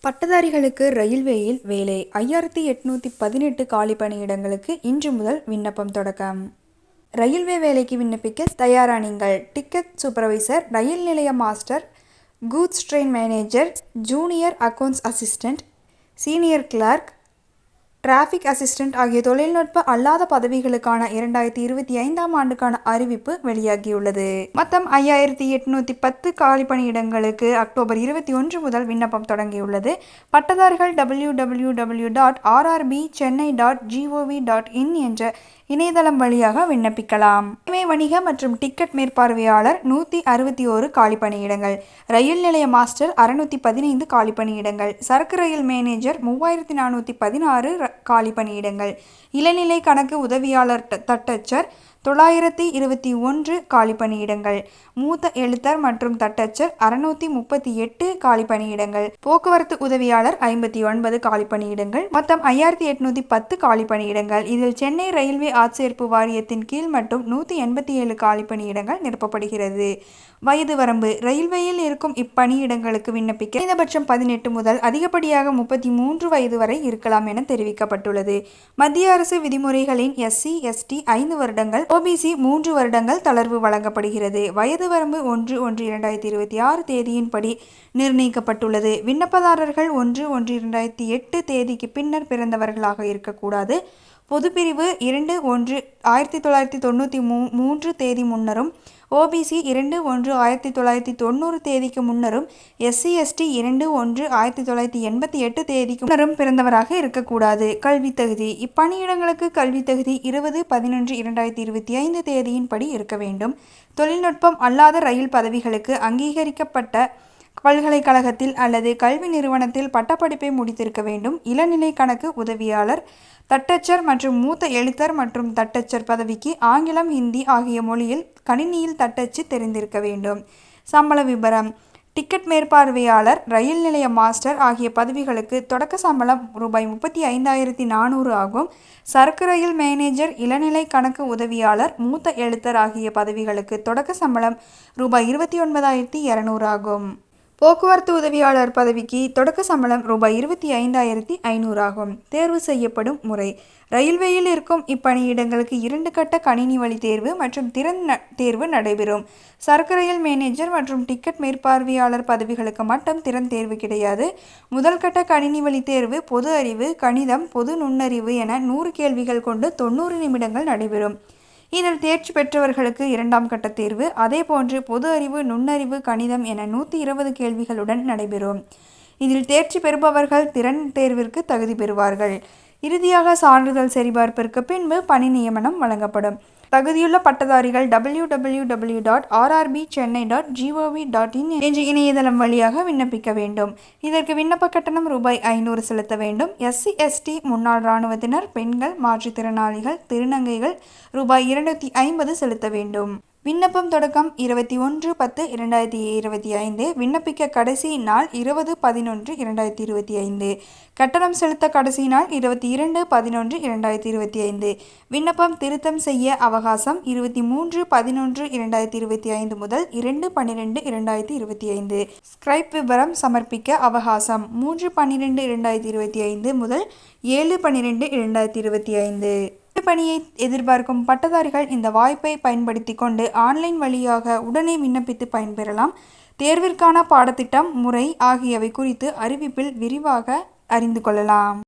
பட்டதாரிகளுக்கு ரயில்வேயில் வேலை. ஐயாயிரத்தி எட்நூத்தி பதினெட்டு காலி பணியிடங்களுக்கு இன்று முதல் விண்ணப்பம் தொடக்கம். ரயில்வே வேலைக்கு விண்ணப்பிக்க தயாரா நீங்கள்? டிக்கெட் சூப்பர்வைசர் ரயில் நிலைய master goods train manager junior accounts assistant senior clerk traffic assistant ஆகிய தொழில்நுட்ப அல்லாத பதவிகளுக்கான இரண்டாயிரத்தி இருபத்தி ஐந்தாம் ஆண்டுக்கான அறிவிப்பு வெளியாகியுள்ளது. மொத்தம் ஐயாயிரத்தி எட்நூத்தி பத்து காலி பணியிடங்களுக்கு அக்டோபர் இருபத்தி ஒன்று முதல் விண்ணப்பம் தொடங்கியுள்ளது. பட்டதாரிகள் W W W dot RRB Chennai dot GOV dot in என்ற இணையதளம் வழியாக விண்ணப்பிக்கலாம். ரயில்வே வணிக மற்றும் டிக்கெட் மேற்பார்வையாளர் நூற்றி அறுபத்தி ஓரு காலி பணியிடங்கள் ரயில் நிலைய மாஸ்டர் அறுநூத்தி பதினைந்து காலி பணியிடங்கள் சரக்கு ரயில் மேனேஜர் மூவாயிரத்தி நானூற்றி பதினாறு காலி பணியிடங்கள் இளநிலை கணக்கு உதவியாளர் தட்டச்சர் தொள்ளாயிரத்தி இருபத்தி ஒன்று காலி பணியிடங்கள் மூத்த எழுத்தர் மற்றும் தட்டச்சர் அறுநூத்தி முப்பத்தி எட்டு காலி பணியிடங்கள் போக்குவரத்து உதவியாளர் ஐம்பத்தி ஒன்பது காலி பணியிடங்கள் மொத்தம் ஐயாயிரத்தி எட்நூத்தி பத்து காலி பணியிடங்கள் இதில் சென்னை ரயில்வே ஆட்சேர்ப்பு வாரியத்தின் கீழ் மட்டும் நூற்றி எண்பத்தி ஏழு காலி பணியிடங்கள் நிரப்பப்படுகிறது. வயது வரம்பு ரயில்வேயில் இருக்கும் இப்பணியிடங்களுக்கு விண்ணப்பிக்க குறைந்தபட்சம் பதினெட்டு முதல் அதிகப்படியாக முப்பத்தி மூன்று வயது வரை இருக்கலாம் என தெரிவிக்கப்பட்டுள்ளது. மத்திய அரசு விதிமுறைகளின் எஸ்சி எஸ்டி ஐந்து வருடங்கள் ஓபிசி மூன்று வருடங்கள் தளர்வு வழங்கப்படுகிறது. வயது வரம்பு ஒன்று ஒன்று இரண்டாயிரத்தி இருபத்தி ஆறு தேதியின்படி நிர்ணயிக்கப்பட்டுள்ளது. விண்ணப்பதாரர்கள் ஒன்று ஒன்று இரண்டாயிரத்தி எட்டு தேதிக்கு பின்னர் பிறந்தவர்களாக இருக்கக்கூடாது. பொதுப்பிரிவு இரண்டு ஒன்று ஆயிரத்தி தொள்ளாயிரத்தி தொண்ணூற்றி மூ மூன்று தேதி முன்னரும் ஓபிசி இரண்டு ஒன்று ஆயிரத்தி தொள்ளாயிரத்தி தொண்ணூறு தேதிக்கு முன்னரும் எஸ்சி எஸ்டி இரண்டு ஒன்று ஆயிரத்தி தொள்ளாயிரத்தி எண்பத்தி எட்டு தேதிக்கு முன்னரும் பிறந்தவராக இருக்கக்கூடாது. கல்வி தகுதி. இப்பணியிடங்களுக்கு கல்வி தகுதி இருபது பதினொன்று இரண்டாயிரத்தி இருபத்தி ஐந்து தேதியின்படி இருக்க வேண்டும். தொழில்நுட்பம் அல்லாத ரயில் பதவிகளுக்கு அங்கீகரிக்கப்பட்ட பல்கலைக்கழகத்தில் அல்லது கல்வி நிறுவனத்தில் பட்டப்படிப்பை முடித்திருக்க வேண்டும். இளநிலை கணக்கு உதவியாளர் தட்டச்சர் மற்றும் மூத்த எழுத்தர் மற்றும் தட்டச்சர் பதவிக்கு ஆங்கிலம் ஹிந்தி ஆகிய மொழியில் கணினியில் தட்டச்சு தெரிந்திருக்க வேண்டும். சம்பள விபரம் டிக்கெட் மேற்பார்வையாளர் ரயில் நிலைய மாஸ்டர் ஆகிய பதவிகளுக்கு தொடக்க சம்பளம் ரூபாய் முப்பத்தி ஐந்தாயிரத்தி நானூறு ஆகும். சரக்கு ரயில் மேனேஜர் இளநிலை கணக்கு உதவியாளர் மூத்த எழுத்தர் ஆகிய பதவிகளுக்கு தொடக்க சம்பளம் ரூபாய் இருபத்தி ஒன்பதாயிரத்தி இரநூறு ஆகும். போக்குவரத்து உதவியாளர் பதவிக்கு தொடக்க சம்பளம் ரூபாய் இருபத்தி ஐந்தாயிரத்தி ஐநூறு ஆகும். தேர்வு செய்யப்படும் முறை. ரயில்வேயில் இருக்கும் இப்பணியிடங்களுக்கு இரண்டு கட்ட கணினி வழி தேர்வு மற்றும் திறன் தேர்வு நடைபெறும். சரக்கு ரயில் மேனேஜர் மற்றும் டிக்கெட் மேற்பார்வையாளர் பதவிகளுக்கு மட்டும் திறன் தேர்வு கிடையாது. முதல் கட்ட கணினி வழி தேர்வு பொது அறிவு கணிதம் பொது நுண்ணறிவு என நூறு கேள்விகள் கொண்டு தொண்ணூறு நிமிடங்கள் நடைபெறும். இதில் தேர்ச்சி பெற்றவர்களுக்கு இரண்டாம் கட்ட தேர்வு அதேபோன்று பொது அறிவு நுண்ணறிவு கணிதம் என நூற்றி இருபது கேள்விகளுடன் நடைபெறும். இதில் தேர்ச்சி பெறுபவர்கள் திறன் தேர்விற்கு தகுதி பெறுவார்கள். இறுதியாக சான்றிதழ் சரிபார்ப்பிற்கு பின்பு பணி நியமனம் வழங்கப்படும். தகுதியுள்ள பட்டதாரிகள் W W W dot RRB Chennai dot GOV dot in என்ற இணையதளம் வழியாக விண்ணப்பிக்க வேண்டும். இதற்கு விண்ணப்ப கட்டணம் ரூபாய் ஐநூறு செலுத்த வேண்டும். எஸ்சி எஸ்டி முன்னாள் இராணுவத்தினர் பெண்கள் மாற்றுத்திறனாளிகள் திருநங்கைகள் ரூபாய் இருநூத்தி ஐம்பது செலுத்த வேண்டும். விண்ணப்பம் தொடக்கம் இருபத்தி ஒன்று பத்து இரண்டாயிரத்தி இருபத்தி ஐந்து விண்ணப்பிக்க கடைசி நாள் இருபது பதினொன்று இரண்டாயிரத்தி இருபத்தி ஐந்து கட்டணம் செலுத்த கடைசி நாள் இருபத்தி இரண்டு பதினொன்று இரண்டாயிரத்தி இருபத்தி ஐந்து விண்ணப்பம் திருத்தம் செய்ய அவகாசம் இருபத்தி மூன்று பதினொன்று இரண்டாயிரத்தி இருபத்தி ஐந்து முதல் இரண்டு பன்னிரெண்டு இரண்டாயிரத்தி இருபத்தி ஐந்து ஸ்கிரைப் விவரம் சமர்ப்பிக்க அவகாசம் மூன்று பன்னிரெண்டு இரண்டாயிரத்தி இருபத்தி ஐந்து முதல் ஏழு பன்னிரெண்டு இரண்டாயிரத்தி இருபத்தி ஐந்து. பணியை எதிர்பார்க்கும் பட்டதாரிகள் இந்த வாய்ப்பை பயன்படுத்தி கொண்டு ஆன்லைன் வழியாக உடனே விண்ணப்பித்து பயன்பெறலாம். தேர்விற்கான பாடத்திட்டம் முறை ஆகியவை குறித்து அறிவிப்பில் விரிவாக அறிந்து கொள்ளலாம்.